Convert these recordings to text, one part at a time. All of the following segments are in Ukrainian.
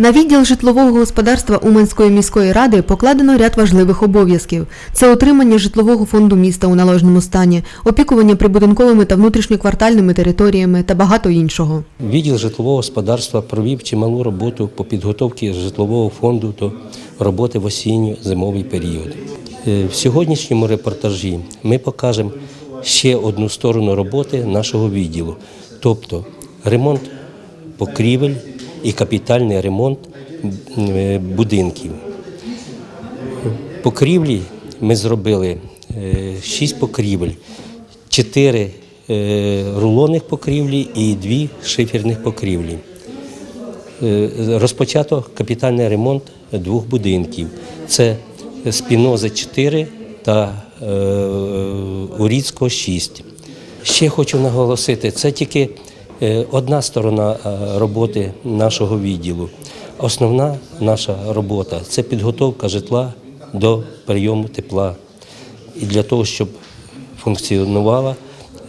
На відділ житлового господарства Уманської міської ради покладено ряд важливих обов'язків: це отримання житлового фонду міста у належному стані, опікування прибудинковими та внутрішньоквартальними територіями та багато іншого. Відділ житлового господарства провів чималу роботу по підготовці житлового фонду до роботи в осінньо-зимовий період. Е, В сьогоднішньому репортажі ми покажемо ще одну сторону роботи нашого відділу, тобто ремонт покрівель і капітальний ремонт е, будинків. Покрівлі ми зробили е, шість покрівель, чотири е, рулонних покрівлі і дві шиферних покрівлі. Е, Розпочато капітальний ремонт двох будинків. Це Спінози 4 та е, Уріцького 6. Ще хочу наголосити, це тільки е, одна сторона е, роботи нашого відділу. Основна наша робота це підготовка житла до прийому тепла. І для того, щоб функціонувала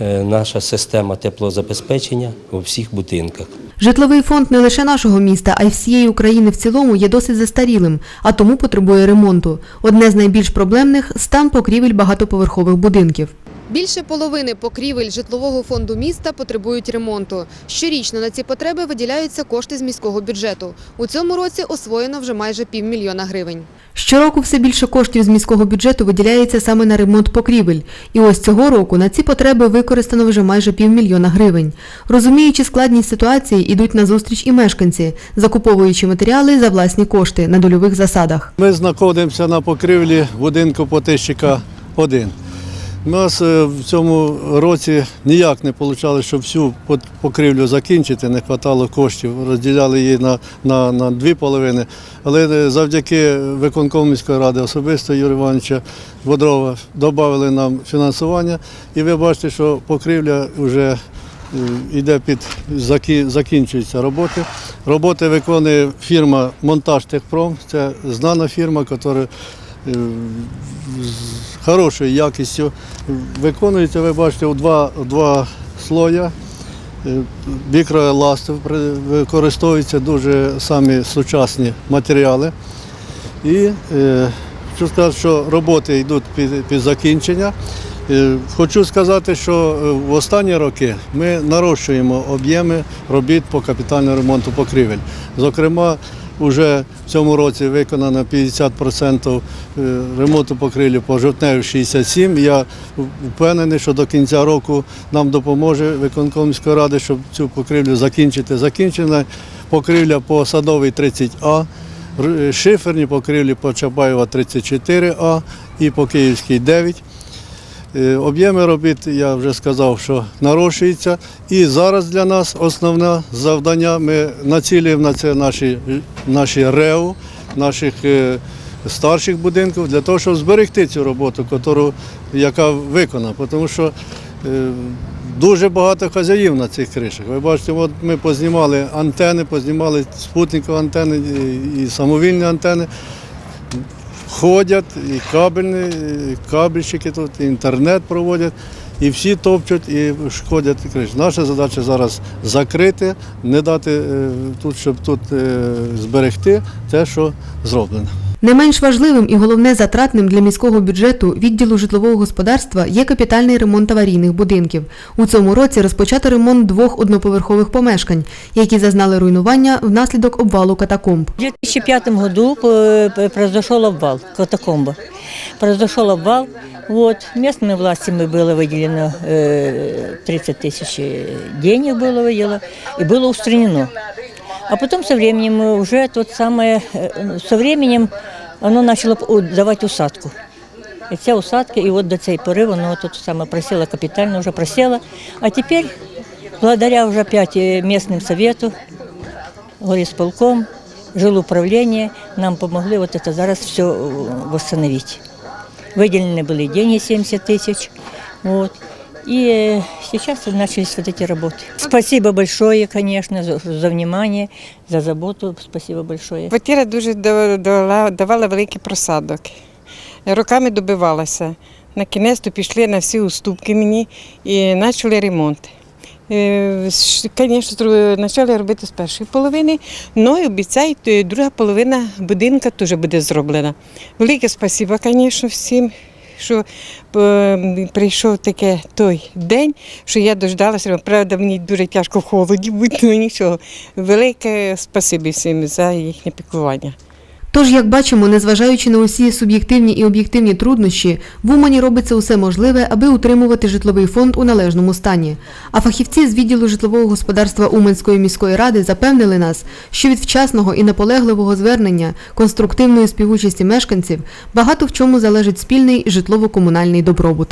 е, наша система теплозабезпечення у всіх будинках. Житловий фонд не лише нашого міста, а й всієї України в цілому є досить застарілим, а тому потребує ремонту. Одне з найбільш проблемних стан покрівель багатоповерхових будинків. Більше половини покрівель житлового фонду міста потребують ремонту. Щорічно на ці потреби виділяються кошти з міського бюджету. У цьому році освоєно вже майже півмільйона гривень. Щороку все більше коштів з міського бюджету виділяється саме на ремонт покрівель. І ось цього року на ці потреби використано вже майже півмільйона гривень. Розуміючи складність ситуації, ідуть на зустріч і мешканці, закуповуючи матеріали за власні кошти на дольових засадах. Ми знаходимося на покрівлі будинку Потищика 1. У нас е, в цьому році ніяк не вийшло, щоб всю покрівлю закінчити, не вистачало коштів, розділяли її на, на, на дві половини. Але е, завдяки виконкому міської ради, особисто Юрія Івановича Бодрова, додали нам фінансування. І ви бачите, що покрівля вже йде під закі- закінчуються роботи. Роботи виконує фірма Монтаж Техпром. Це знана фірма, яка е, з хорошою якістю виконується. Ви бачите, у два, два слоя. Е, Мікроеластив використовуються дуже самі сучасні матеріали. І е, хочу сказати, що роботи йдуть під, під закінчення. Е, Хочу сказати, що е, в останні роки ми нарощуємо об'єми робіт по капітальному ремонту покрівель. Зокрема, вже в цьому році виконано 50% е, ремонту покрівлі по жовтневі 67. Я впевнений, що до кінця року нам допоможе виконком міської ради, щоб цю покрівлю закінчити. Закінчена покрівля по садовій 30А. Шиферні покрівлі по Чапаєва 34А і по Київській 9. Е, Об'єми робіт, я вже сказав, що нарощуються. І зараз для нас основне завдання, ми націлюємо на це наші, наші РЕУ, наших е, старших будинків, для того, щоб зберегти цю роботу, котру, яка виконана. Тому що е, дуже багато хазяїв на цих кришах. Ви бачите, от ми познімали антени, познімали спутникові антени і самовільні антени ходять, і кабельні, і кабельщики тут, і інтернет проводять, і всі топчуть і шкодять. Наша задача зараз закрити, не дати е, тут, щоб тут е, зберегти те, що зроблено. Не менш важливим і головне затратним для міського бюджету відділу житлового господарства є капітальний ремонт аварійних будинків. У цьому році розпочато ремонт двох одноповерхових помешкань, які зазнали руйнування внаслідок обвалу катакомб. В 2005 году э, произошел обвал, катакомба. Произошел обвал. Вот. Местными властями было выделено э, 30 тысяч денег было выделено и было устранено. А потом со временем э, уже тот самое, э, со временем оно начало у- давать усадку. І ця усадка, і от до цієї пори воно тут саме просіло капітально, вже просіло. А тепер, благодаря вже опять э, местным совету, горисполком, жилуправление нам помогли вот это зараз все восстановить. Выделены были деньги 70 тысяч. Вот. И э, сейчас начались вот эти работы. Спасибо большое, конечно, за, за внимание, за заботу. Спасибо большое. Квартира дуже дала- дала- давала великий просадок. Роками добивалася. На кінець то пішли на всі уступки мені і почали ремонт. Е, ш- Звісно, тру- почали робити з першої половини, але обіцяють, е, друга половина будинка теж буде зроблена. Велике спасибо, звісно, всім, що е, прийшов таке той день, що я дождалася. Правда, мені дуже тяжко в холоді бути, але нічого. Велике спасибі всім за їхнє піклування. Тож, як бачимо, незважаючи на усі суб'єктивні і об'єктивні труднощі, в Умані робиться усе можливе, аби утримувати житловий фонд у належному стані. А фахівці з відділу житлового господарства Уманської міської ради запевнили нас, що від вчасного і наполегливого звернення, конструктивної співучасті мешканців багато в чому залежить спільний житлово-комунальний добробут.